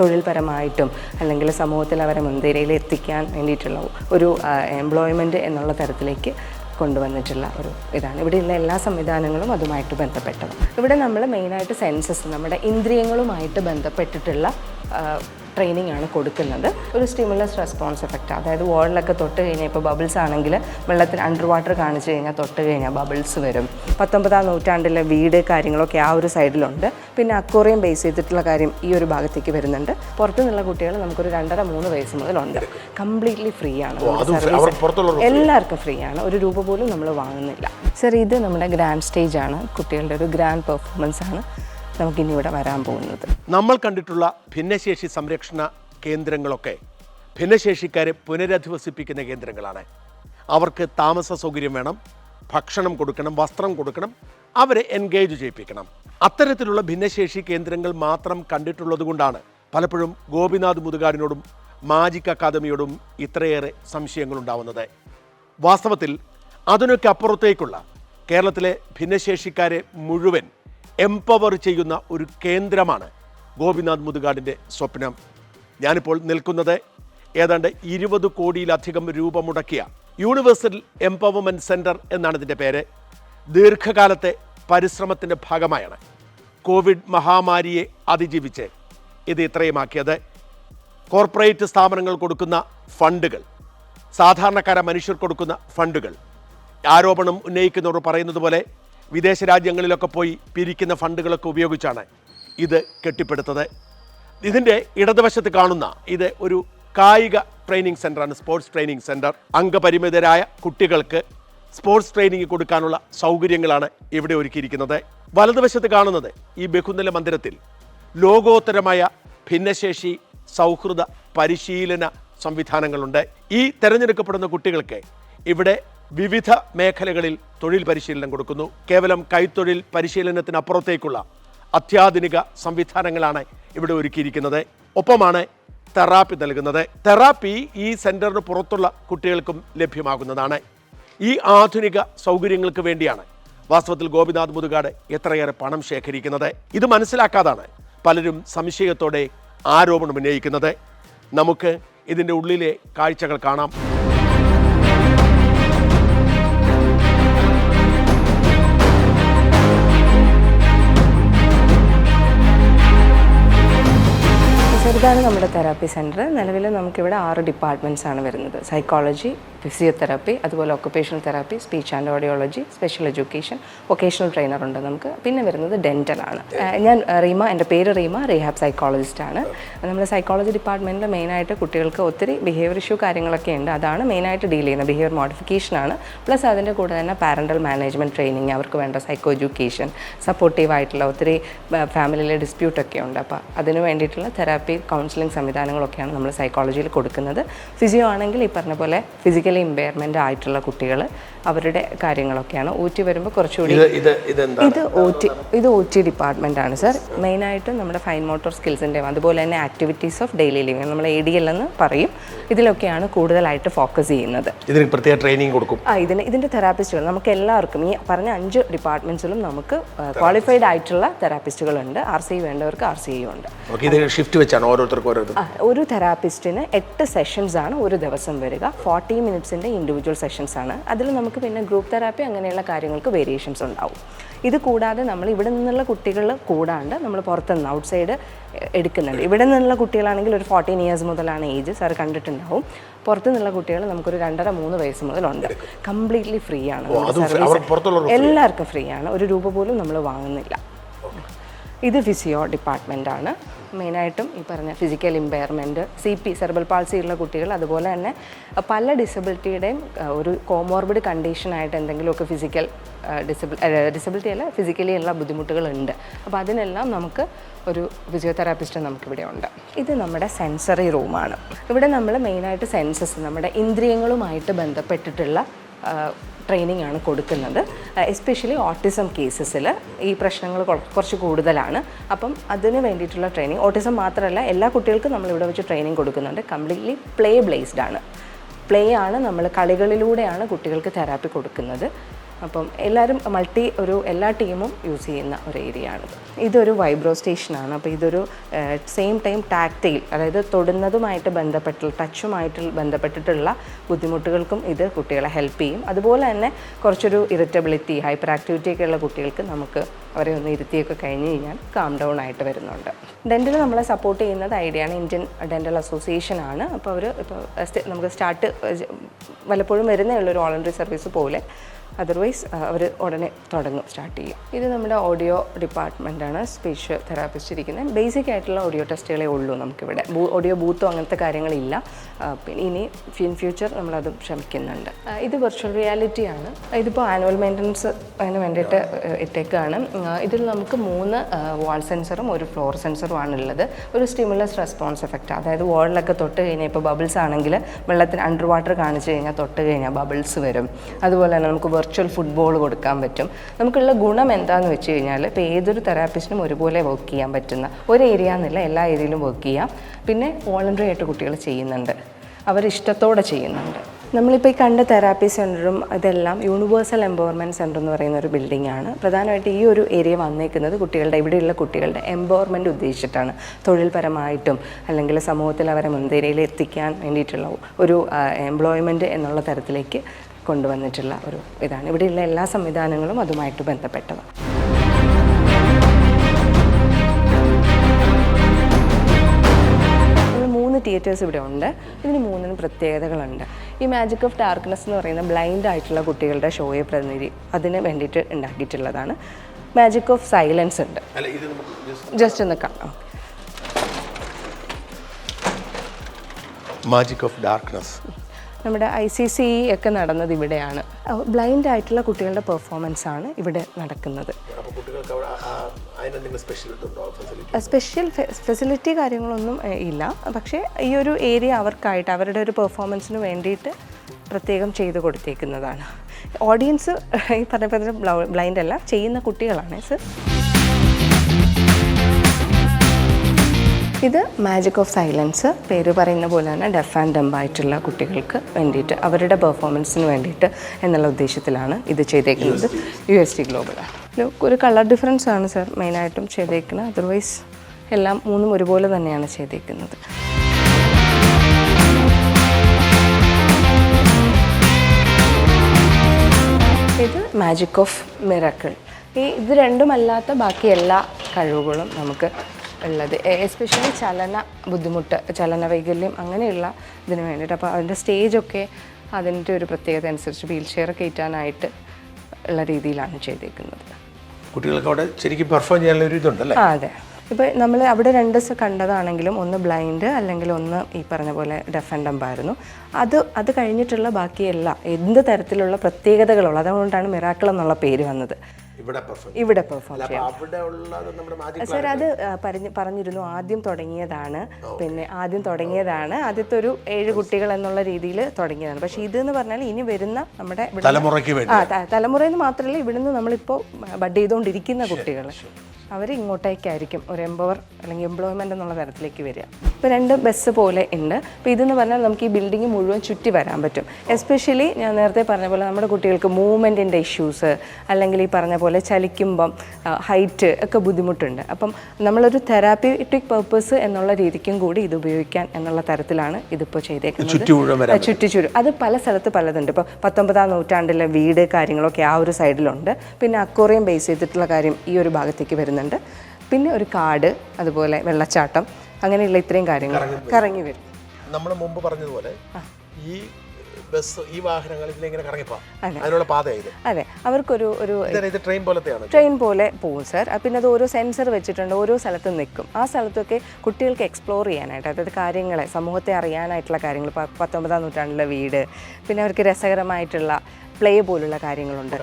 തൊഴിൽപരമായിട്ടും അല്ലെങ്കിൽ സമൂഹത്തിൽ അവരെ മുൻനിരയിൽ എത്തിക്കാൻ വേണ്ടിയിട്ടുള്ള ഒരു എംപ്ലോയ്മെന്റ് എന്നുള്ള തരത്തിലേക്ക് കൊണ്ടുവന്നിട്ടുള്ള ഒരു ഇതാണ്. ഇവിടെയുള്ള എല്ലാ സംവിധാനങ്ങളും അതുമായിട്ട് ബന്ധപ്പെട്ടത് ഇവിടെ നമ്മൾ മെയിനായിട്ട് സെൻസസ് നമ്മുടെ ഇന്ദ്രിയങ്ങളുമായിട്ട് ബന്ധപ്പെട്ടിട്ടുള്ള ട്രെയിനിങ് ആണ് കൊടുക്കുന്നത്. ഒരു സ്റ്റിമുലസ് റെസ്പോൺസ് എഫക്റ്റ് അതായത് വാളിലൊക്കെ തൊട്ട് കഴിഞ്ഞാൽ ഇപ്പോൾ ബബിൾസ് ആണെങ്കിൽ വെള്ളത്തിൽ അണ്ടർ വാട്ടർ കാണിച്ചു കഴിഞ്ഞാൽ തൊട്ട് കഴിഞ്ഞാൽ ബബിൾസ് വരും. പത്തൊമ്പതാം നൂറ്റാണ്ടിലെ വീട് കാര്യങ്ങളൊക്കെ ആ ഒരു സൈഡിലുണ്ട് പിന്നെ അക്വറിയം ബേസ് ചെയ്തിട്ടുള്ള കാര്യം ഈ ഒരു ഭാഗത്തേക്ക് വരുന്നുണ്ട്. പുറത്തുനിന്നുള്ള കുട്ടികൾ നമുക്കൊരു രണ്ടര മൂന്ന് വയസ്സ് മുതലുണ്ട്. കംപ്ലീറ്റ്ലി ഫ്രീ ആണ് എല്ലാവർക്കും ഫ്രീ ആണ്. ഒരു രൂപ പോലും നമ്മൾ വാങ്ങുന്നില്ല. സർ ഇത് നമ്മുടെ ഗ്രാൻഡ് സ്റ്റേജ് ആണ്. കുട്ടികളുടെ ഒരു ഗ്രാൻഡ് പെർഫോമൻസ് ആണ്. നമുക്കിനി ഇവിടെ വരാൻ പോകുന്നത്. നമ്മൾ കണ്ടിട്ടുള്ള ഭിന്നശേഷി സംരക്ഷണ കേന്ദ്രങ്ങളൊക്കെ ഭിന്നശേഷിക്കാരെ പുനരധിവസിപ്പിക്കുന്ന കേന്ദ്രങ്ങളാണ്. അവർക്ക് താമസ സൗകര്യം വേണം ഭക്ഷണം കൊടുക്കണം വസ്ത്രം കൊടുക്കണം അവരെ എൻഗേജ് ചെയ്യിപ്പിക്കണം. അത്തരത്തിലുള്ള ഭിന്നശേഷി കേന്ദ്രങ്ങൾ മാത്രം കണ്ടിട്ടുള്ളത് കൊണ്ടാണ് പലപ്പോഴും ഗോപിനാഥ് മുതുകാടിനോടും മാജിക് അക്കാദമിയോടും ഇത്രയേറെ സംശയങ്ങൾ ഉണ്ടാവുന്നത്. വാസ്തവത്തിൽ അതിനൊക്കെ അപ്പുറത്തേക്കുള്ള കേരളത്തിലെ ഭിന്നശേഷിക്കാരെ മുഴുവൻ എംപവർ ചെയ്യുന്ന ഒരു കേന്ദ്രമാണ് ഗോപിനാഥ് മുതുകാടിന്റെ സ്വപ്നം. ഞാനിപ്പോൾ നിൽക്കുന്നത് ഏതാണ്ട് ഇരുപത് കോടിയിലധികം രൂപ മുടക്കിയ യൂണിവേഴ്സൽ എംപവർമെന്റ് സെന്റർ എന്നാണ് ഇതിന്റെ പേര്. ദീർഘകാലത്തെ പരിശ്രമത്തിന്റെ ഭാഗമായാണ് കോവിഡ് മഹാമാരിയെ അതിജീവിച്ച് ഇത് ഇത്രയുമാക്കിയത്. കോർപ്പറേറ്റ് സ്ഥാപനങ്ങൾ കൊടുക്കുന്ന ഫണ്ടുകൾ സാധാരണക്കാര മനുഷ്യർ കൊടുക്കുന്ന ഫണ്ടുകൾ. ആരോപണം ഉന്നയിക്കുന്നവർ പറയുന്നത് പോലെ വിദേശ രാജ്യങ്ങളിലൊക്കെ പോയി പിരിക്കുന്ന ഫണ്ടുകളൊക്കെ ഉപയോഗിച്ചാണ് ഇത് കെട്ടിപ്പടുത്തത്. ഇതിന്റെ ഇടതുവശത്ത് കാണുന്ന ഇത് ഒരു കായിക ട്രെയിനിങ് സെന്ററാണ് സ്പോർട്സ് ട്രെയിനിങ് സെന്റർ അംഗപരിമിതരായ കുട്ടികൾക്ക് സ്പോർട്സ് ട്രെയിനിങ് കൊടുക്കാനുള്ള സൗകര്യങ്ങളാണ് ഇവിടെ ഒരുക്കിയിരിക്കുന്നത്. വലതുവശത്ത് കാണുന്നത് ഈ ബഹുനില മന്ദിരത്തിൽ ലോകോത്തരമായ ഭിന്നശേഷി സൗഹൃദ പരിശീലന സംവിധാനങ്ങളുണ്ട്. ഈ തെരഞ്ഞെടുക്കപ്പെടുന്ന കുട്ടികൾക്ക് ഇവിടെ വിവിധ മേഖലകളിൽ തൊഴിൽ പരിശീലനം കൊടുക്കുന്നു. കേവലം കൈത്തൊഴിൽ പരിശീലനത്തിനപ്പുറത്തേക്കുള്ള അത്യാധുനിക സംവിധാനങ്ങളാണ് ഇവിടെ ഒരുക്കിയിരിക്കുന്നത്. ഒപ്പമാണ് തെറാപ്പി നൽകുന്നത്. തെറാപ്പി ഈ സെന്ററിന് പുറത്തുള്ള കുട്ടികൾക്കും ലഭ്യമാകുന്നതാണ്. ഈ ആധുനിക സൗകര്യങ്ങൾക്ക് വേണ്ടിയാണ് വാസ്തവത്തിൽ ഗോപിനാഥ് മുതുകാട് എത്രയേറെ പണം ശേഖരിക്കുന്നത്. ഇത് മനസ്സിലാക്കാതാണ് പലരും സംശയത്തോടെ ആരോപണം ഉന്നയിക്കുന്നത്. നമുക്ക് ഇതിന്റെ ഉള്ളിലെ കാഴ്ചകൾ കാണാം. ഇതാണ് നമ്മുടെ തെറാപ്പി സെന്റർ. നിലവിൽ നമുക്കിവിടെ ആറ് ഡിപ്പാർട്ട്മെന്റ്സ് ആണ് വരുന്നത്. സൈക്കോളജി ഫിസിയോതെറാപ്പി അതുപോലെ occupational therapy speech and audiology special education vocational trainer ഉണ്ട് നമുക്ക്. പിന്നെ വരുന്നത് ഡെന്റൽ ആണ്. ഞാൻ റീമ എന്റെ പേര് റീമ റീഹാബ് സൈക്കോളജിസ്റ്റ് ആണ്. നമ്മുടെ സൈക്കോളജി ഡിപ്പാർട്ട്മെന്റിൽ മെയിനായിട്ട് കുട്ടികൾക്ക് ഒത്തിരി ബിഹേവിയർ ഇഷ്യൂ കാര്യങ്ങളൊക്കെ ഉണ്ട്. അതാണ് മെയിനായിട്ട് ഡീൽ ചെയ്യുന്നത്. ബിഹേവിയർ മോഡിഫിക്കേഷൻ ആണ്. പ്ലസ് അതിന്റെ കൂടെ തന്നെ പാരന്റൽ മാനേജ്മെന്റ് ട്രെയിനിങ് അവർക്ക് വേണ്ട സൈക്കോ എഡ്യൂക്കേഷൻ സപ്പോർട്ടീവായിട്ടുള്ള ഒത്തിരി ഫാമിലിയിലെ ഡിസ്പ്യൂട്ടൊക്കെ ഉണ്ട്. അപ്പോൾ അതിന് വേണ്ടിയിട്ടുള്ള തെറാപ്പി കൗൺസിലിംഗ് സംവിധാനങ്ങളൊക്കെയാണ് നമ്മൾ സൈക്കോളജിയിൽ കൊടുക്കുന്നത്. ഫിസിയോ ആണെങ്കിൽ ഈ പറഞ്ഞ പോലെ ഫിസിക്കലി ഇമ്പയർമെന്റ് ആയിട്ടുള്ള കുട്ടികൾ അവരുടെ കാര്യങ്ങളൊക്കെയാണ്. ഒ ടി വരുമ്പോൾ കുറച്ചുകൂടി ഇത് ഒ ടി ഇത് ഒ ടി ഡിപ്പാർട്ട്മെന്റ് ആണ് സർ മെയിനായിട്ടും നമ്മുടെ ഫൈൻ മോട്ടോർ സ്കിൽസിന്റെയും അതുപോലെ തന്നെ ആക്ടിവിറ്റീസ് ഓഫ് ഡെയിലി ലിവിങ് നമ്മൾ എ ഡി എൽ എന്ന് പറയും. ഇതിലൊക്കെയാണ് കൂടുതലായിട്ട് ഫോക്കസ് ചെയ്യുന്നത്. ഇതിന് പ്രത്യേക ട്രെയിനിങ് കൊടുക്കും. ആ ഇതിന് ഇതിന്റെ തെറാപ്പിസ്റ്റുകൾ നമുക്ക് എല്ലാവർക്കും ഈ പറഞ്ഞ അഞ്ച് ഡിപ്പാർട്ട്മെന്റ്സിലും നമുക്ക് ക്വാളിഫൈഡ് ആയിട്ടുള്ള തെറാപ്പിസ്റ്റുകളുണ്ട് ആർ സി വേണ്ടവർക്ക് ആർ സി ഉണ്ട്. ഷിഫ്റ്റ് വെച്ചാണ് ഓരോരുത്തർക്കും ഓരോരുത്തർ. ഒരു തെറാപ്പിസ്റ്റിന് എട്ട് സെഷൻസ് ആണ് ഒരു ദിവസം വരിക. ഫോർട്ടി മിനിറ്റ്സിന്റെ ഇൻഡിവിജ്വൽ സെഷൻസ് ആണ്. അതിൽ നമുക്ക് പിന്നെ ഗ്രൂപ്പ് തെറാപ്പി അങ്ങനെയുള്ള കാര്യങ്ങൾക്ക് വേരിയേഷൻസ് ഉണ്ടാവും. ഇത് കൂടാതെ നമ്മൾ ഇവിടെ നിന്നുള്ള കുട്ടികൾ കൂടാണ്ട് നമ്മൾ പുറത്തുനിന്ന് ഔട്ട് സൈഡ് എടുക്കുന്നുണ്ട്. ഇവിടെ നിന്നുള്ള കുട്ടികളാണെങ്കിൽ ഒരു ഫോർട്ടീൻ ഇയേഴ്സ് മുതലാണ് ഏജ് സാർ കണ്ടിട്ടുണ്ടാവും. പുറത്തുനിന്നുള്ള കുട്ടികൾ നമുക്കൊരു രണ്ടര മൂന്ന് വയസ്സ് മുതലുണ്ട്. കംപ്ലീറ്റ്ലി ഫ്രീ ആണ്. എല്ലാവർക്കും ഫ്രീ ആണ്. ഒരു രൂപ പോലും നമ്മൾ വാങ്ങുന്നില്ല. ഇത് ഫിസിയോ ഡിപ്പാർട്ട്മെന്റാണ് മെയിനായിട്ടും ഈ പറഞ്ഞ physical impairment C P cerebral palsy ഉള്ള കുട്ടികൾ അതുപോലെ തന്നെ പല ഡിസബിലിറ്റിയുടെയും ഒരു കോമോർബിഡ് കണ്ടീഷനായിട്ട് എന്തെങ്കിലുമൊക്കെ ഫിസിക്കൽ ഡിസബിൾ ഡിസബിലിറ്റി അല്ല ഫിസിക്കലി ഉള്ള ബുദ്ധിമുട്ടുകളുണ്ട്. അപ്പോൾ അതിനെല്ലാം നമുക്ക് ഒരു ഫിസിയോതെറാപ്പിസ്റ്റ് നമുക്കിവിടെ ഉണ്ട്. ഇത് നമ്മുടെ സെൻസറി റൂമാണ് ഇവിടെ നമ്മൾ മെയിനായിട്ട് സെൻസസ് നമ്മുടെ ഇന്ദ്രിയങ്ങളുമായിട്ട് ബന്ധപ്പെട്ടിട്ടുള്ള ട്രെയിനിങ് ആണ് കൊടുക്കുന്നത്. എസ്പെഷ്യലി ഓട്ടിസം കേസസിൽ ഈ പ്രശ്നങ്ങൾ കുറച്ച് കൂടുതലാണ്. അപ്പം അതിന് വേണ്ടിയിട്ടുള്ള ട്രെയിനിങ് ഓട്ടിസം മാത്രമല്ല എല്ലാ കുട്ടികൾക്കും നമ്മൾ ഇവിടെ വെച്ച് ട്രെയിനിങ് കൊടുക്കുന്നുണ്ട്. കംപ്ലീറ്റ്ലി പ്ലേ ബ്ലേസ്ഡ് ആണ്. പ്ലേ ആണ് നമ്മൾ കളികളിലൂടെയാണ് കുട്ടികൾക്ക് തെറാപ്പി കൊടുക്കുന്നത്. അപ്പം എല്ലാവരും മൾട്ടി ഒരു എല്ലാ ടീമും യൂസ് ചെയ്യുന്ന ഒരു ഏരിയ ആണ് ഇതൊരു വൈബ്രോ സ്റ്റേഷനാണ് അപ്പോൾ ഇതൊരു സെയിം ടൈം ടാക്റ്റൈൽ അതായത് തൊടുന്നതുമായിട്ട് ബന്ധപ്പെട്ട ടച്ചുമായിട്ട് ബന്ധപ്പെട്ടിട്ടുള്ള ബുദ്ധിമുട്ടുകൾക്കും ഇത് കുട്ടികളെ ഹെൽപ്പ് ചെയ്യും. അതുപോലെ തന്നെ കുറച്ചൊരു ഇറിറ്റബിലിറ്റി ഹൈപ്പർ ആക്ടിവിറ്റി ഒക്കെ ഉള്ള കുട്ടികൾക്ക് നമുക്ക് അവരെ ഒന്ന് ഇരുത്തിയൊക്കെ കഴിഞ്ഞ് കഴിഞ്ഞാൽ കാം ഡൗൺ ആയിട്ട് വരുന്നുണ്ട്. ഡെന്റൽ നമ്മളെ സപ്പോർട്ട് ചെയ്യുന്നത് ഐഡിയാണ് ഇന്ത്യൻ ഡെന്റൽ അസോസിയേഷൻ ആണ്. അപ്പോൾ അവർ ഇപ്പോൾ നമുക്ക് സ്റ്റാർട്ട് വല്ലപ്പോഴും വരുന്നേ ഉള്ളൊരു വോളണ്ടറി സർവീസ് പോലെ. അതർവൈസ് അവർ ഉടനെ തുടങ്ങും സ്റ്റാർട്ട് ചെയ്യും. ഇത് നമ്മുടെ ഓഡിയോ ഡിപ്പാർട്ട്മെന്റാണ് സ്പീച്ച് തെറാപ്പിസ്റ്റ് ഇരിക്കുന്നത്. ബേസിക് ആയിട്ടുള്ള ഓഡിയോ ടെസ്റ്റുകളേ ഉള്ളൂ നമുക്കിവിടെ. ഓഡിയോ ബൂത്തോ അങ്ങനത്തെ കാര്യങ്ങളില്ല. പിന്നെ ഇനി ഇൻ ഫ്യൂച്ചർ നമ്മളതും ശ്രമിക്കുന്നുണ്ട്. ഇത് വെർച്വൽ റിയാലിറ്റി ആണ്. ഇതിപ്പോൾ ആനുവൽ മെയിന്റനൻസ് അതിന് വേണ്ടിയിട്ട് ഇട്ടേക്കാണ്. ഇതിൽ നമുക്ക് മൂന്ന് വാൾ സെൻസറും ഒരു ഫ്ലോർ സെൻസറും ആണ് ഉള്ളത് ഒരു സ്റ്റിമുലസ് റെസ്പോൺസ് എഫക്റ്റ് അതായത് വാളിലൊക്കെ തൊട്ട് കഴിഞ്ഞാൽ ഇപ്പോൾ ബബിൾസ് ആണെങ്കിൽ വെള്ളത്തിന് അണ്ടർ വാട്ടർ കാണിച്ചു കഴിഞ്ഞാൽ തൊട്ട് കഴിഞ്ഞാൽ ബബിൾസ് വരും. അതുപോലെ തന്നെ നമുക്ക് വെർച്വൽ ഫുട്ബോൾ കൊടുക്കാൻ പറ്റും. നമുക്കുള്ള ഗുണം എന്താണെന്ന് വെച്ച് കഴിഞ്ഞാൽ ഇപ്പോൾ ഏതൊരു തെറാപ്പിസ്റ്റിനും ഒരുപോലെ വർക്ക് ചെയ്യാൻ പറ്റുന്ന ഒരു ഏരിയ എന്നില്ല എല്ലാ ഏരിയയിലും വർക്ക് ചെയ്യാം. പിന്നെ വോളണ്ടറി ആയിട്ട് കുട്ടികൾ ചെയ്യുന്നുണ്ട്. അവരിഷ്ടത്തോടെ ചെയ്യുന്നുണ്ട്. നമ്മളിപ്പോൾ ഈ കണ്ട തെറാപ്പി സെന്ററും ഇതെല്ലാം യൂണിവേഴ്സൽ എംപവർമെന്റ് സെന്റർ എന്ന് പറയുന്ന ഒരു ബിൽഡിംഗ് ആണ്. പ്രധാനമായിട്ട് ഈ ഒരു ഏരിയ വന്നേക്കുന്നത് കുട്ടികളുടെ ഇവിടെയുള്ള കുട്ടികളുടെ എംപവർമെന്റ് ഉദ്ദേശിച്ചിട്ടാണ്. തൊഴിൽപരമായിട്ടും അല്ലെങ്കിൽ സമൂഹത്തിൽ അവരെ മുൻനിരയിൽ എത്തിക്കാൻ വേണ്ടിയിട്ടുള്ള ഒരു എംപ്ലോയ്മെന്റ് എന്നുള്ള തരത്തിലേക്ക് കൊണ്ടുവന്നിട്ടുള്ള ഒരു ഇതാണ്. ഇവിടെയുള്ള എല്ലാ സംവിധാനങ്ങളും അതുമായിട്ട് ബന്ധപ്പെട്ടതാണ്. മൂന്ന് തിയേറ്റേഴ്സ് ഇവിടെ ഉണ്ട്. ഇതിന് മൂന്നിനും പ്രത്യേകതകളുണ്ട്. ഈ മാജിക് ഓഫ് ഡാർക്ക്നെസ് എന്ന് പറയുന്ന ബ്ലൈൻഡ് ആയിട്ടുള്ള കുട്ടികളുടെ ഷോയെ പ്രതിനിധി അതിന് വേണ്ടിയിട്ട് ഉണ്ടാക്കിയിട്ടുള്ളതാണ്. മാജിക് ഓഫ് സൈലൻസ് ഉണ്ട്. അല്ല ഇത് നമുക്ക് ജസ്റ്റ് ഒന്ന് കാണാം മാജിക് ഓഫ് ഡാർക്ക്നെസ് നമ്മുടെ ഐ സി സി ഒക്കെ നടന്നത് ഇവിടെയാണ്. ബ്ലൈൻഡ് ആയിട്ടുള്ള കുട്ടികളുടെ പെർഫോമൻസ് ആണ് ഇവിടെ നടക്കുന്നത്. സ്പെഷ്യൽ ഫെസിലിറ്റി കാര്യങ്ങളൊന്നും ഇല്ല. പക്ഷേ ഈ ഒരു ഏരിയ അവർക്കായിട്ട് അവരുടെ ഒരു പെർഫോമൻസിന് വേണ്ടിയിട്ട് പ്രത്യേകം ചെയ്ത് കൊടുത്തേക്കുന്നതാണ്. ഓഡിയൻസ് ഈ പറഞ്ഞ ബ്ലൈൻഡ് അല്ല ചെയ്യുന്ന കുട്ടികളാണ് സർ ഇത് മാജിക് ഓഫ് സൈലൻസ് പേര് പറയുന്ന പോലെ തന്നെ ഡെഫ് ആൻഡ് ഡംബ് ആയിട്ടുള്ള കുട്ടികൾക്ക് വേണ്ടിയിട്ട് അവരുടെ പെർഫോമൻസിന് വേണ്ടിയിട്ട് എന്നുള്ള ഉദ്ദേശത്തിലാണ് ഇത് ചെയ്തേക്കുന്നത്. യു എസ് ടി ഗ്ലോബൽ ഒരു കളർ ഡിഫറൻസ് ആണ് സർ മെയിനായിട്ടും ചെയ്തേക്കുന്നത്. അതർവൈസ് എല്ലാം മൂന്നും ഒരുപോലെ തന്നെയാണ് ചെയ്തേക്കുന്നത്. ഇത് മാജിക് ഓഫ് മിറക്കിൾ ഈ ഇത് രണ്ടുമല്ലാത്ത ബാക്കി എല്ലാ കഴിവുകളും നമുക്ക് ഉള്ളത്. എസ്പെഷ്യലി ചലന ബുദ്ധിമുട്ട് ചലന വൈകല്യം അങ്ങനെയുള്ള ഇതിന് വേണ്ടിയിട്ട്. അപ്പോൾ അതിന്റെ സ്റ്റേജൊക്കെ അതിന്റെ ഒരു പ്രത്യേകത അനുസരിച്ച് വീൽ ചെയർ കയറ്റാനായിട്ട് ഉള്ള രീതിയിലാണ് ചെയ്തേക്കുന്നത്. കുട്ടികൾക്ക് അവിടെ ശരിക്കും പെർഫോം ചെയ്യാനുള്ള ഒരു ഇതുണ്ടല്ലേ? ആ അതെ. ഇപ്പോൾ നമ്മൾ അവിടെ രണ്ട് ദിവസം കണ്ടതാണെങ്കിലും ഒന്ന് ബ്ലൈൻഡ് അല്ലെങ്കിൽ ഒന്ന് ഈ പറഞ്ഞ പോലെ ഡെഫ് ആൻഡ് ഡംബ് ആയിരുന്നു. അത് അത് കഴിഞ്ഞിട്ടുള്ള ബാക്കിയെല്ലാം എന്ത് തരത്തിലുള്ള പ്രത്യേകതകളുള്ള അതുകൊണ്ടാണ് മിറാക്കിൾ എന്നുള്ള പേര് വന്നത്. ഇവിടെ പെർഫോം ചെയ്യാം. സാർ അത് പറഞ്ഞു പറഞ്ഞ് പറഞ്ഞിരുന്നു ആദ്യം തുടങ്ങിയതാണ്. പിന്നെ ആദ്യം തുടങ്ങിയതാണ്. ആദ്യത്തെ ഒരു ഏഴ് കുട്ടികൾ എന്നുള്ള രീതിയിൽ തുടങ്ങിയതാണ്. പക്ഷേ എന്ന് പറഞ്ഞാൽ ഇനി വരുന്ന നമ്മുടെ തലമുറയ്ക്ക് വേണ്ടി ആ തലമുറയെന്ന് മാത്രമല്ല ഇവിടുന്ന് നമ്മളിപ്പോൾ ബഡ് ചെയ്തുകൊണ്ടിരിക്കുന്ന കുട്ടികൾ. അവർ ഇങ്ങോട്ടേക്കായിരിക്കും ഒരു എംപവർ അല്ലെങ്കിൽ എംപ്ലോയ്മെന്റ് എന്നുള്ള തരത്തിലേക്ക് വരിക. ഇപ്പോൾ രണ്ട് ബസ് പോലെ ഉണ്ട്. അപ്പോൾ ഇതെന്ന് പറഞ്ഞാൽ നമുക്ക് ഈ ബിൽഡിംഗ് മുഴുവൻ ചുറ്റി വരാൻ പറ്റും. എസ്പെഷ്യലി ഞാൻ നേരത്തെ പറഞ്ഞ പോലെ നമ്മുടെ കുട്ടികൾക്ക് മൂവ്മെന്റിന്റെ ഇഷ്യൂസ് അല്ലെങ്കിൽ ഈ പറഞ്ഞ പോലെ ചലിക്കുമ്പം ഹൈറ്റ് ഒക്കെ ബുദ്ധിമുട്ടുണ്ട്. അപ്പം നമ്മളൊരു തെറാപ്യൂട്ടിക് പർപ്പസ് എന്നുള്ള രീതിക്കും കൂടി ഇത് ഉപയോഗിക്കാൻ എന്നുള്ള തരത്തിലാണ് ഇതിപ്പോൾ ചെയ്തേക്കുന്നത്. ചുറ്റി ചുറ്റും അത് പല സ്ഥലത്ത് പലതുണ്ട്. ഇപ്പോൾ പത്തൊമ്പതാം നൂറ്റാണ്ടിലെ വീട് കാര്യങ്ങളൊക്കെ ആ ഒരു സൈഡിലുണ്ട്. പിന്നെ അക്കോറിയം ബേസ് ചെയ്തിട്ടുള്ള കാര്യം ഈ ഒരു ഭാഗത്തേക്ക് വരുന്നുണ്ട് പിന്നെ ഒരു കാട് അതുപോലെ വെള്ളച്ചാട്ടം അങ്ങനെയുള്ള ഇത്രയും കാര്യങ്ങൾ കറങ്ങി വരും. നമ്മൾ മുമ്പ് പറഞ്ഞതുപോലെ ഈ ബസ് ഈ വാഹനങ്ങൾ ഇതിലിങ്ങനെ അതെ. അതിനുള്ള പാതയായത് അതെ. അവർക്കൊരു ഒരു ട്രെയിൻ പോലത്തെയാണ്? ട്രെയിൻ പോലെ പോകും സർ പിന്നെ അത് ഓരോ സെൻസർ വെച്ചിട്ടുണ്ട് ഓരോ സ്ഥലത്തും നിൽക്കും. ആ സ്ഥലത്തൊക്കെ കുട്ടികൾക്ക് എക്സ്പ്ലോർ ചെയ്യാനായിട്ട് അതായത് കാര്യങ്ങളെ സമൂഹത്തെ അറിയാനായിട്ടുള്ള കാര്യങ്ങൾ പത്തൊമ്പതാം നൂറ്റാണ്ടിലെ വീട് പിന്നെ അവർക്ക് രസകരമായിട്ടുള്ള പ്ലേ പോലുള്ള കാര്യങ്ങളുണ്ട്.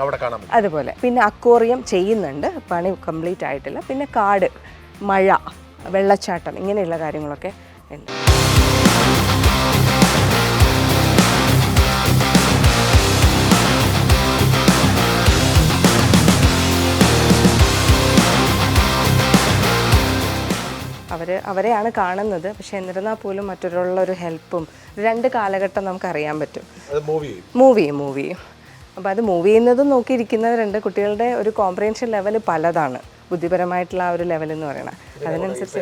അതുപോലെ. പിന്നെ അക്വോറിയം ചെയ്യുന്നുണ്ട്. പണി കംപ്ലീറ്റ് ആയിട്ടില്ല. പിന്നെ കാട് മഴ വെള്ളച്ചാട്ടം ഇങ്ങനെയുള്ള കാര്യങ്ങളൊക്കെ ഉണ്ട്. അവർ അവരെയാണ് കാണുന്നത്. പക്ഷെ എന്നിരുന്നാൽ പോലും മറ്റൊരാളുള്ള ഒരു ഹെൽപ്പും രണ്ട് കാലഘട്ടം നമുക്കറിയാൻ പറ്റും. അത് മൂവിയും ചെയ്യും. മൂവി ചെയ്യും. അപ്പോൾ അത് മൂവ് ചെയ്യുന്നതും നോക്കിയിരിക്കുന്നവരുണ്ട്. കുട്ടികളുടെ ഒരു കോംപ്രിഹൻഷൻ ലെവൽ പലതാണ്. ബുദ്ധിപരമായിട്ടുള്ള ആ ഒരു ലെവൽ എന്ന് പറയുന്നത് അതിനനുസരിച്ച്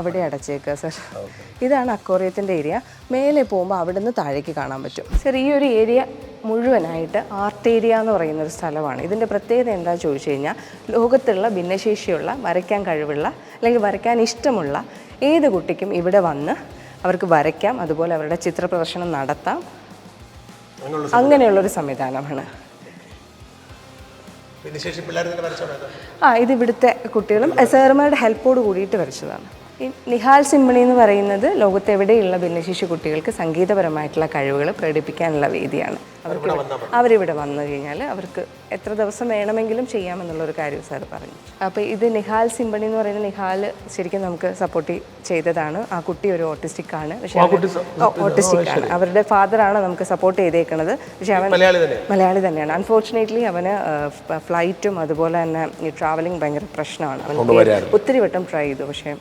അവിടെ അടച്ചേക്കുക സർ. ഇതാണ് അക്വോറിയത്തിന്റെ ഏരിയ മേലെ പോകുമ്പോൾ അവിടെ നിന്ന് താഴേക്ക് കാണാൻ പറ്റും. സർ ഈ ഒരു ഏരിയ മുഴുവനായിട്ട് ആർട്ട് ഏരിയ എന്ന് പറയുന്ന ഒരു സ്ഥലമാണ്. ഇതിന്റെ പ്രത്യേകത എന്താ ചോദിച്ചു കഴിഞ്ഞാൽ ലോകത്തുള്ള ഭിന്നശേഷിയുള്ള വരയ്ക്കാൻ കഴിവുള്ള അല്ലെങ്കിൽ വരയ്ക്കാൻ ഇഷ്ടമുള്ള ഏത് കുട്ടിക്കും ഇവിടെ വന്ന് അവർക്ക് വരയ്ക്കാം അതുപോലെ അവരുടെ ചിത്ര പ്രദർശനം നടത്താം അങ്ങനെയുള്ളൊരു സംവിധാനമാണ്. ആ ഇത് ഇവിടുത്തെ കുട്ടികളും സാറുമാരുടെ ഹെൽപ്പോട് കൂടിയിട്ട് വരച്ചതാണ്. ഈ നിഹാൽ സിംബണി എന്ന് പറയുന്നത് ലോകത്തെവിടെയുള്ള ഭിന്നശേഷി കുട്ടികൾക്ക് സംഗീതപരമായിട്ടുള്ള കഴിവുകൾ പ്രകടിപ്പിക്കാനുള്ള വേദിയാണ്. അവർക്ക് അവരിവിടെ വന്നു കഴിഞ്ഞാൽ അവർക്ക് എത്ര ദിവസം വേണമെങ്കിലും ചെയ്യാമെന്നുള്ളൊരു കാര്യം സാർ പറഞ്ഞു. അപ്പോൾ ഇത് നിഹാൽ സിംബണി എന്ന് പറയുന്ന നിഹാൽ ശരിക്കും നമുക്ക് സപ്പോർട്ട് ചെയ്തതാണ്. ആ കുട്ടി ഒരു ഓട്ടിസ്റ്റിക് ആണ്. പക്ഷേ ഓട്ടിസ്റ്റിക് ആണ്. അവരുടെ ഫാദറാണ് നമുക്ക് സപ്പോർട്ട് ചെയ്തേക്കുന്നത് പക്ഷേ അവൻ മലയാളി തന്നെ. മലയാളി തന്നെയാണ്. അൺഫോർച്ചുനേറ്റ്ലി അവന് ഫ്ലൈറ്റും അതുപോലെ തന്നെ ഈ ട്രാവലിംഗ് ഭയങ്കര പ്രശ്നമാണ്. അവൻ ഒത്തിരി വട്ടം ട്രൈ ചെയ്തു. പക്ഷേ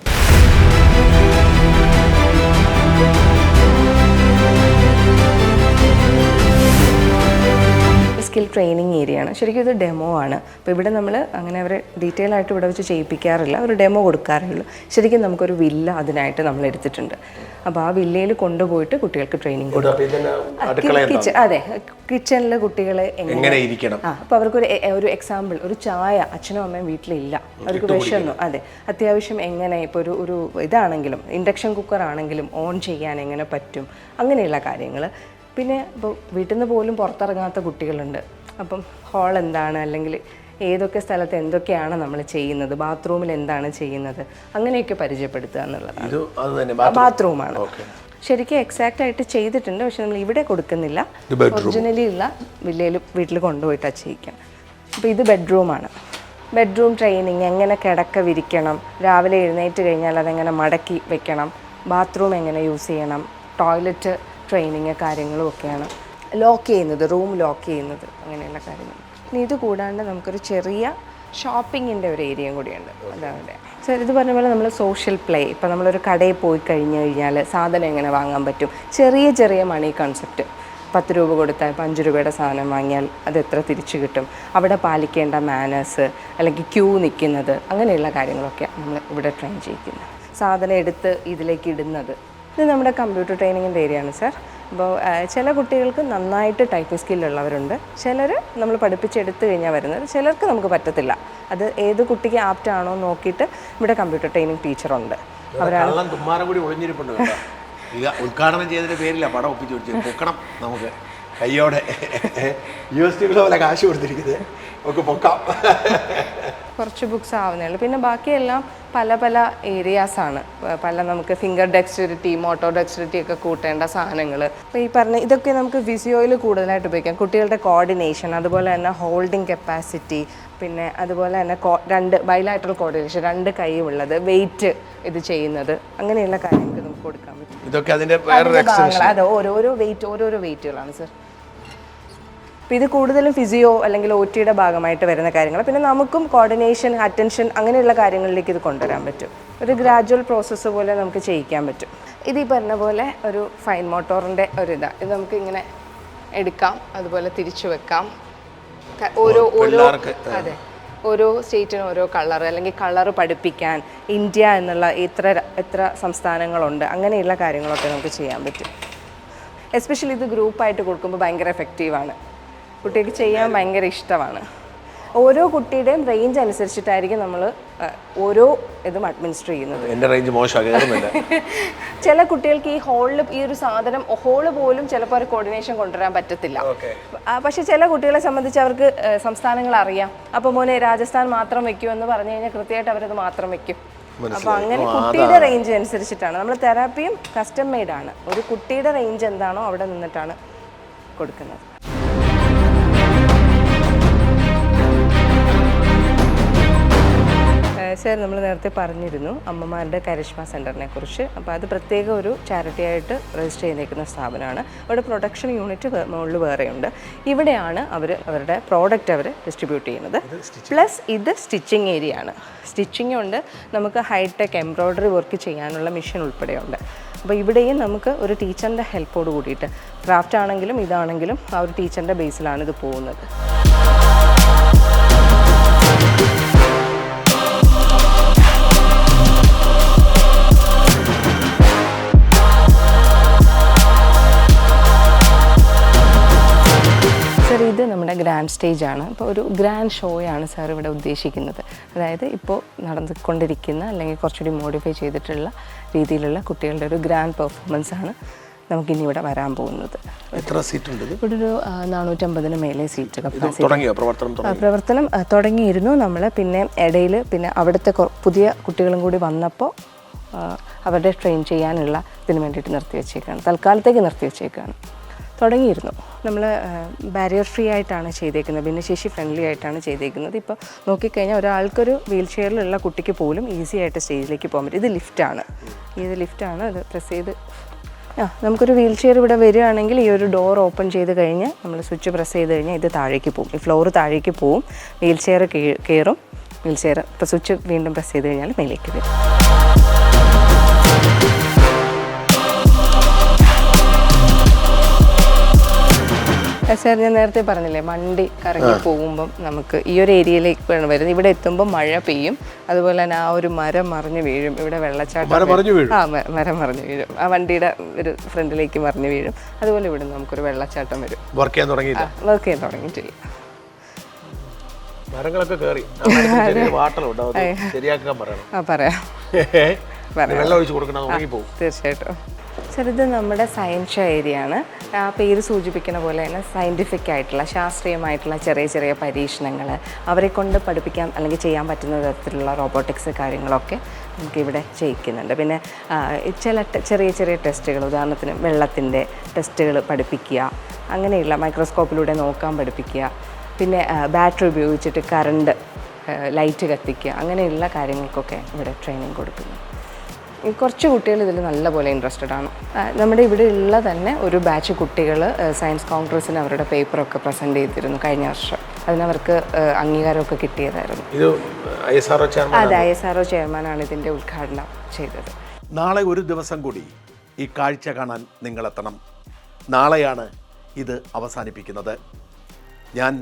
സ്കിൽ ട്രെയിനിങ് ഏരിയ ആണ്. ശരിക്കും ഇത് ഡെമോ ആണ്. അപ്പോൾ ഇവിടെ നമ്മൾ അങ്ങനെ അവരെ ഡീറ്റെയിൽ ആയിട്ട് ഇവിടെ വെച്ച് ചെയ്യിപ്പിക്കാറില്ല. ഒരു ഡെമോ കൊടുക്കാറുള്ളൂ. ശരിക്കും നമുക്കൊരു വില്ല അതിനായിട്ട് നമ്മൾ എടുത്തിട്ടുണ്ട്. അപ്പോൾ ആ വില്ലയിൽ കൊണ്ടുപോയിട്ട് കുട്ടികൾക്ക് ട്രെയിനിങ് കിച്ചൺ അതെ കിച്ചണിൽ കുട്ടികളെ എങ്ങനെ ഇരിക്കണം? ആ അപ്പോൾ അവർക്കൊരു ഒരു എക്സാമ്പിൾ ഒരു ചായ അച്ഛനും അമ്മയും വീട്ടിലില്ല. അവർക്ക് വിഷമൊന്നും അതെ. അത്യാവശ്യം എങ്ങനെ ഇപ്പോൾ ഒരു ഒരു ഇതാണെങ്കിലും ഇൻഡക്ഷൻ കുക്കർ ആണെങ്കിലും ഓൺ ചെയ്യാൻ എങ്ങനെ പറ്റും? അങ്ങനെയുള്ള കാര്യങ്ങൾ പിന്നെ ഇപ്പോൾ വീട്ടിൽ നിന്ന് പോലും പുറത്തിറങ്ങാത്ത കുട്ടികളുണ്ട്. അപ്പം ഹോൾ എന്താണ്? അല്ലെങ്കിൽ ഏതൊക്കെ സ്ഥലത്ത് എന്തൊക്കെയാണ് നമ്മൾ ചെയ്യുന്നത്? ബാത്റൂമിൽ എന്താണ് ചെയ്യുന്നത്? അങ്ങനെയൊക്കെ പരിചയപ്പെടുത്തുക എന്നുള്ളതാണ്. ബാത്റൂമാണ് ശരിക്കും എക്സാക്റ്റ് ആയിട്ട് ചെയ്തിട്ടുണ്ട് പക്ഷെ നമ്മൾ ഇവിടെ കൊടുക്കുന്നില്ല. ഒറിജിനലി ഉള്ള വില്ലയിൽ വീട്ടിൽ കൊണ്ടുപോയിട്ട് ചെയ്യിക്കാം അപ്പോൾ ഇത് ബെഡ്റൂമാണ് ബെഡ്റൂം ട്രെയിനിങ് എങ്ങനെ കിടക്ക വിരിക്കണം? രാവിലെ എഴുന്നേറ്റ് കഴിഞ്ഞാൽ അതെങ്ങനെ മടക്കി വെക്കണം? ബാത്റൂം എങ്ങനെ യൂസ് ചെയ്യണം? ടോയ്ലറ്റ് ട്രെയിനിങ് കാര്യങ്ങളും ഒക്കെയാണ്. ലോക്ക് ചെയ്യുന്നത് റൂം ലോക്ക് ചെയ്യുന്നത് അങ്ങനെയുള്ള കാര്യങ്ങൾ. ഇനി ഇത് കൂടാണ്ട് നമുക്കൊരു ചെറിയ ഷോപ്പിങ്ങിന്റെ ഒരു ഏരിയയും കൂടിയുണ്ട്. അതവിടെ സോ ഇത് പറഞ്ഞ പോലെ നമ്മൾ സോഷ്യൽ പ്ലേ ഇപ്പോൾ നമ്മളൊരു കടയിൽ പോയി കഴിഞ്ഞ് കഴിഞ്ഞാൽ സാധനം എങ്ങനെ വാങ്ങാൻ പറ്റും? ചെറിയ ചെറിയ മണി കൺസെപ്റ്റ് പത്ത് രൂപ കൊടുത്താൽ ഇപ്പോൾ അഞ്ച് രൂപയുടെ സാധനം വാങ്ങിയാൽ അത് എത്ര തിരിച്ചു കിട്ടും? അവിടെ പാലിക്കേണ്ട മാനേഴ്സ് അല്ലെങ്കിൽ ക്യൂ നിൽക്കുന്നത് അങ്ങനെയുള്ള കാര്യങ്ങളൊക്കെ നമ്മൾ ഇവിടെ ട്രെയിൻ ചെയ്യിക്കുന്നത്. സാധനം എടുത്ത് ഇതിലേക്ക് ഇടുന്നത്. ഇത് നമ്മുടെ കമ്പ്യൂട്ടർ ട്രെയിനിങ്ങിന്റെ ഏരിയയാണ് സർ. അപ്പോൾ ചില കുട്ടികൾക്ക് നന്നായിട്ട് ടൈപ്പിംഗ് സ്കില്ലുള്ളവരുണ്ട് ചിലർ നമ്മൾ പഠിപ്പിച്ചെടുത്തു കഴിഞ്ഞാൽ വരുന്നത്. ചിലർക്ക് നമുക്ക് പറ്റത്തില്ല. അത് ഏത് കുട്ടിക്ക് ആപ്റ്റ് ആണോ നോക്കിയിട്ട് ഇവിടെ കമ്പ്യൂട്ടർ ട്രെയിനിങ് ടീച്ചറുണ്ട്. അവരാണ് ഉദ്ഘാടനം ചെയ്തതിന്റെ പേരില്ല പടം ഒപ്പിച്ച് വെച്ചു പൊക്കണം നമുക്ക്. കയ്യോടെ യു എസ് ടികളെ പോലെ കാശ് കൊടുത്തിരിക്കുന്നത് നമുക്ക് പൊക്കാം. കുറച്ച് ബുക്സ് ആവുന്നേ ഉള്ളൂ. പിന്നെ ബാക്കിയെല്ലാം പല പല ഏരിയാസാണ് പല നമുക്ക് ഫിംഗർ ഡെക്സ്റ്റിരിറ്റി മോട്ടോ ഡെക്സ്റ്റിരിറ്റി ഒക്കെ കൂട്ടേണ്ട സാധനങ്ങൾ അപ്പോൾ ഈ പറഞ്ഞ ഇതൊക്കെ നമുക്ക് വിസിയോയിൽ കൂടുതലായിട്ട് ഉപയോഗിക്കാം. കുട്ടികളുടെ കോർഡിനേഷൻ അതുപോലെ തന്നെ ഹോൾഡിംഗ് കപ്പാസിറ്റി പിന്നെ അതുപോലെ തന്നെ രണ്ട് ബൈലാറ്ററൽ കോർഡിനേഷൻ രണ്ട് കൈയുള്ളത് വെയിറ്റ് ഇത് ചെയ്യുന്നത്. അങ്ങനെയുള്ള കാര്യങ്ങൾക്ക് നമുക്ക് കൊടുക്കാൻ പറ്റും. ഇതൊക്കെ ഭാഗങ്ങൾ അതെ ഓരോരോ വെയിറ്റ് ഓരോരോ വെയിറ്റുകളാണ് സർ അപ്പോൾ ഇത് കൂടുതലും ഫിസിയോ അല്ലെങ്കിൽ ഒ ടിയുടെ ഭാഗമായിട്ട് വരുന്ന കാര്യങ്ങൾ പിന്നെ നമുക്കും കോർഡിനേഷൻ അറ്റൻഷൻ അങ്ങനെയുള്ള കാര്യങ്ങളിലേക്ക് ഇത് കൊണ്ടുവരാൻ പറ്റും. ഒരു ഗ്രാജുവൽ പ്രോസസ്സ് പോലെ നമുക്ക് ചെയ്യിക്കാൻ പറ്റും. ഇത് ഈ പറഞ്ഞ പോലെ ഒരു ഫൈൻ മോട്ടോറിന്റെ ഒരു ഇതാണ് ഇത് നമുക്ക് ഇങ്ങനെ എടുക്കാം അതുപോലെ തിരിച്ചു വെക്കാം. ഓരോ ഓരോ അതെ. ഓരോ സ്റ്റേറ്റിനും ഓരോ കളർ അല്ലെങ്കിൽ കളർ പഠിപ്പിക്കാൻ ഇന്ത്യ എന്നുള്ള ഇത്ര എത്ര സംസ്ഥാനങ്ങളുണ്ട്. അങ്ങനെയുള്ള കാര്യങ്ങളൊക്കെ നമുക്ക് ചെയ്യാൻ പറ്റും. എസ്പെഷ്യലി ഇത് ഗ്രൂപ്പായിട്ട് കൊടുക്കുമ്പോൾ ഭയങ്കര എഫക്റ്റീവാണ് കുട്ടിക്ക് ചെയ്യാൻ ഭയങ്കര ഇഷ്ടമാണ്. ഓരോ കുട്ടിയുടെയും റേഞ്ച് അനുസരിച്ചിട്ടായിരിക്കും നമ്മൾ ഓരോ ഇതും അഡ്മിനിസ്റ്റർ ചെയ്യുന്നത്. എന്റെ റേഞ്ച് ചില കുട്ടികൾക്ക് ഈ ഹോളിൽ ഈ ഒരു സാധനം ഹോൾ പോലും ചിലപ്പോൾ ഒരു കോർഡിനേഷൻ കൊണ്ടുവരാൻ പറ്റത്തില്ല. പക്ഷേ ചില കുട്ടികളെ സംബന്ധിച്ച് അവർക്ക് സംസ്ഥാനങ്ങൾ അറിയാം. അപ്പോൾ മോനെ രാജസ്ഥാൻ മാത്രം വെക്കൂ എന്ന് പറഞ്ഞു കഴിഞ്ഞാൽ കൃത്യമായിട്ട് അവരത് മാത്രം വെക്കും. അപ്പോൾ അങ്ങനെ കുട്ടിയുടെ റേഞ്ച് അനുസരിച്ചിട്ടാണ്. നമ്മൾ തെറാപ്പിയും കസ്റ്റം മെയ്ഡ് ആണ്. ഒരു കുട്ടിയുടെ റേഞ്ച് എന്താണോ അവിടെ നിന്നിട്ടാണ് കൊടുക്കുന്നത്. സാർ നമ്മൾ നേരത്തെ പറഞ്ഞിരുന്നു അമ്മമാരുടെ കരിഷ്മ സെന്ററിനെ കുറിച്ച്. അപ്പോൾ അത് പ്രത്യേക ഒരു ചാരിറ്റി ആയിട്ട് രജിസ്റ്റർ ചെയ്തേക്കുന്ന സ്ഥാപനമാണ്. അവിടെ പ്രൊഡക്ഷൻ യൂണിറ്റ് മുകളിൽ വേറെയുണ്ട്. ഇവിടെയാണ് അവർ അവരുടെ പ്രോഡക്റ്റ് അവർ ഡിസ്ട്രിബ്യൂട്ട് ചെയ്യുന്നത്. പ്ലസ് ഇത് സ്റ്റിച്ചിങ് ഏരിയ ആണ്. സ്റ്റിച്ചിങ് ഉണ്ട്. നമുക്ക് ഹൈടെക് എംബ്രോയ്ഡറി വർക്ക് ചെയ്യാനുള്ള മെഷീൻ ഉൾപ്പെടെയുണ്ട്. അപ്പോൾ ഇവിടെയും നമുക്ക് ഒരു ടീച്ചറിന്റെ ഹെൽപ്പോട് കൂടിയിട്ട് ക്രാഫ്റ്റ് ആണെങ്കിലും ഇതാണെങ്കിലും ആ ഒരു ടീച്ചറിന്റെ ബേസിലാണ് ഇത് പോകുന്നത്. ഇത് നമ്മുടെ ഗ്രാൻഡ് സ്റ്റേജ് ആണ്. അപ്പോൾ ഒരു ഗ്രാൻഡ് ഷോയാണ് സാർ ഇവിടെ ഉദ്ദേശിക്കുന്നത്. അതായത് ഇപ്പോൾ നടന്നുകൊണ്ടിരിക്കുന്ന അല്ലെങ്കിൽ കുറച്ചുകൂടി മോഡിഫൈ ചെയ്തിട്ടുള്ള രീതിയിലുള്ള കുട്ടികളുടെ ഒരു ഗ്രാൻഡ് പെർഫോമൻസ് ആണ് നമുക്ക് ഇനി ഇവിടെ വരാൻ പോകുന്നത്. എത്ര സീറ്റ് ഉണ്ട് ഇവിടെ ഒരു നാനൂറ്റമ്പതിന് മേലെ സീറ്റ് കപ്പാസിറ്റി പ്രവർത്തനം തുടങ്ങിയിരുന്നു നമ്മൾ പിന്നെ ഇടയിൽ പിന്നെ അവിടുത്തെ പുതിയ കുട്ടികളും കൂടി വന്നപ്പോൾ അവരുടെ ട്രെയിൻ ചെയ്യാനുള്ള ഇതിന് വേണ്ടിയിട്ട് നിർത്തി വെച്ചേക്കാണ് തൽക്കാലത്തേക്ക് നിർത്തി വെച്ചേക്കാണ് തുടങ്ങിയിരുന്നു. നമ്മൾ ബാരിയർ ഫ്രീ ആയിട്ടാണ് ചെയ്തേക്കുന്നത്. ഭിന്നശേഷി ഫ്രണ്ട്ലി ആയിട്ടാണ് ചെയ്തേക്കുന്നത്. ഇപ്പോൾ നോക്കിക്കഴിഞ്ഞാൽ ഒരാൾക്കൊരു വീൽ ചെയറിലുള്ള കുട്ടിക്ക് പോലും ഈസി ആയിട്ട് സ്റ്റേജിലേക്ക് പോകാൻ പറ്റും. ഇത് ലിഫ്റ്റാണ് ഇത് ലിഫ്റ്റാണ് അത് പ്രസ് ചെയ്ത് ആ നമുക്കൊരു വീൽ ചെയർ ഇവിടെ വരികയാണെങ്കിൽ ഈ ഒരു ഡോർ ഓപ്പൺ ചെയ്ത് കഴിഞ്ഞ് നമ്മൾ സ്വിച്ച് പ്രസ് ചെയ്ത് കഴിഞ്ഞാൽ ഇത് താഴേക്ക് പോകും ഈ ഫ്ലോർ താഴേക്ക് പോവും. വീൽ ചെയർ കയറും. വീൽ ചെയർ ഇപ്പോൾ സ്വിച്ച് വീണ്ടും പ്രസ് ചെയ്ത് കഴിഞ്ഞാൽ മേലേക്ക് വരും. സാർ ഞാൻ നേരത്തെ പറഞ്ഞില്ലേ വണ്ടി കറങ്ങി പോകുമ്പം നമുക്ക് ഈ ഒരു ഏരിയയിലേക്ക് വരുന്നത്. ഇവിടെ എത്തുമ്പോൾ മഴ പെയ്യും. അതുപോലെ തന്നെ ആ ഒരു മരം മറിഞ്ഞു വീഴും. ഇവിടെ വെള്ളച്ചാട്ടം? ആ മരം മറിഞ്ഞു വീഴും. ആ വണ്ടിയുടെ ഒരു ഫ്രണ്ടിലേക്ക് മറിഞ്ഞു വീഴും. അതുപോലെ ഇവിടെ നമുക്കൊരു വെള്ളച്ചാട്ടം വരും. വർക്ക് ചെയ്യാൻ തുടങ്ങി വർക്ക് ചെയ്യാൻ തുടങ്ങിയിട്ടില്ല. മരങ്ങളൊക്കെ കയറി ശരിയാക്കാൻ പറയണം. ആ പറയാം. വെള്ളം ഒഴിച്ച് കൊടുക്കണം തീർച്ചയായിട്ടും. സർ ഇത് നമ്മുടെ സയൻസ് ഏരിയ ആണ് ആ പേര് സൂചിപ്പിക്കുന്ന പോലെ തന്നെ സയന്റിഫിക് ആയിട്ടുള്ള ശാസ്ത്രീയമായിട്ടുള്ള ചെറിയ ചെറിയ പരീക്ഷണങ്ങൾ അവരെ കൊണ്ട് പഠിപ്പിക്കാൻ അല്ലെങ്കിൽ ചെയ്യാൻ പറ്റുന്ന തരത്തിലുള്ള റോബോട്ടിക്സ് കാര്യങ്ങളൊക്കെ നമുക്കിവിടെ ചെയ്യിക്കുന്നുണ്ട്. പിന്നെ ചില ചെറിയ ചെറിയ ടെസ്റ്റുകൾ ഉദാഹരണത്തിന് വെള്ളത്തിന്റെ ടെസ്റ്റുകൾ പഠിപ്പിക്കുക അങ്ങനെയുള്ള മൈക്രോസ്കോപ്പിലൂടെ നോക്കാൻ പഠിപ്പിക്കുക പിന്നെ ബാറ്ററി ഉപയോഗിച്ചിട്ട് കറണ്ട് ലൈറ്റ് കത്തിക്കുക അങ്ങനെയുള്ള കാര്യങ്ങൾക്കൊക്കെ ഇവിടെ ട്രെയിനിങ് കൊടുക്കുന്നു. കുറച്ച് കുട്ടികൾ ഇതിൽ നല്ലപോലെ ഇൻട്രസ്റ്റഡ് ആണ്. നമ്മുടെ ഇവിടെ ഉള്ള തന്നെ ഒരു ബാച്ച് കുട്ടികൾ സയൻസ് കോൺഗ്രസ്സിന് അവരുടെ പേപ്പറൊക്കെ പ്രസന്റ് ചെയ്തിരുന്നു കഴിഞ്ഞ വർഷം. അതിനവർക്ക് അംഗീകാരമൊക്കെ കിട്ടിയതായിരുന്നു. ഇത് ഐ എസ് ആർ ചെയർമാൻ അതെ ഐ എസ് ആർ ഒ ചെയർമാനാണ് ഇതിന്റെ ഉദ്ഘാടനം ചെയ്തത്. നാളെ ഒരു ദിവസം കൂടി ഈ കാഴ്ച കാണാൻ നിങ്ങളെത്തണം. നാളെയാണ് ഇത് അവസാനിപ്പിക്കുന്നത്. ഞാൻ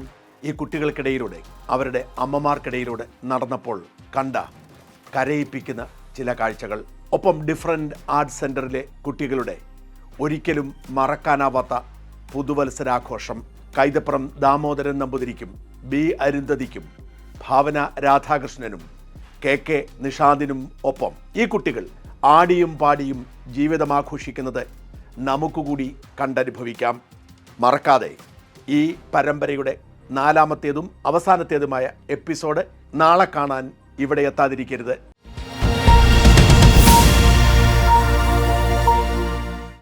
ഈ കുട്ടികൾക്കിടയിലൂടെ അവരുടെ അമ്മമാർക്കിടയിലൂടെ നടന്നപ്പോൾ കണ്ട കരയിപ്പിക്കുന്ന ചില കാഴ്ചകൾ ഒപ്പം ഡിഫറന്റ് ആർട്സ് സെന്ററിലെ കുട്ടികളുടെ ഒരിക്കലും മറക്കാനാവാത്ത പുതുവത്സരാഘോഷം. കൈതപ്പുറം ദാമോദരൻ നമ്പൂതിരിക്കും ബി അരുന്ധതിക്കും ഭാവന രാധാകൃഷ്ണനും കെ കെ നിഷാദിനും ഒപ്പം. ഈ കുട്ടികൾ ആടിയും പാടിയും ജീവിതം ആഘോഷിക്കുന്നത് നമുക്കുകൂടി കണ്ടനുഭവിക്കാം. മറക്കാതെ ഈ പരമ്പരയുടെ നാലാമത്തേതും അവസാനത്തേതുമായ എപ്പിസോഡ് നാളെ കാണാൻ ഇവിടെ എത്താതിരിക്കരുത്.